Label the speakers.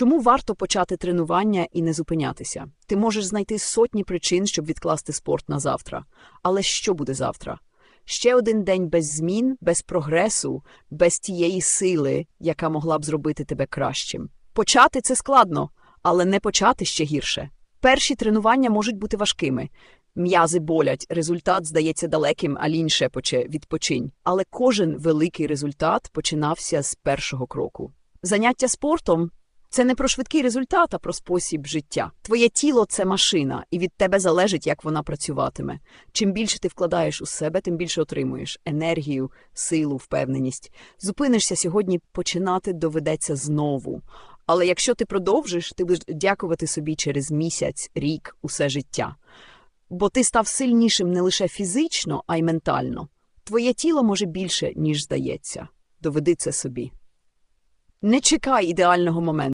Speaker 1: Чому варто почати тренування і не зупинятися? Ти можеш знайти сотні причин, щоб відкласти спорт на завтра. Але що буде завтра? Ще один день без змін, без прогресу, без тієї сили, яка могла б зробити тебе кращим. Почати це складно, але не почати ще гірше. Перші тренування можуть бути важкими. М'язи болять, результат здається далеким, а лінь шепоче відпочинь. Але кожен великий результат починався з першого кроку. Заняття спортом це не про швидкий результат, а про спосіб життя. Твоє тіло це машина, і від тебе залежить, як вона працюватиме. Чим більше ти вкладаєш у себе, тим більше отримуєш енергію, силу, впевненість. Зупинишся сьогодні, починати доведеться знову. Але якщо ти продовжиш, ти будеш дякувати собі через місяць, рік, усе життя. Бо ти став сильнішим не лише фізично, а й ментально. Твоє тіло може більше, ніж здається. Доведи це собі. Не чекай ідеального моменту.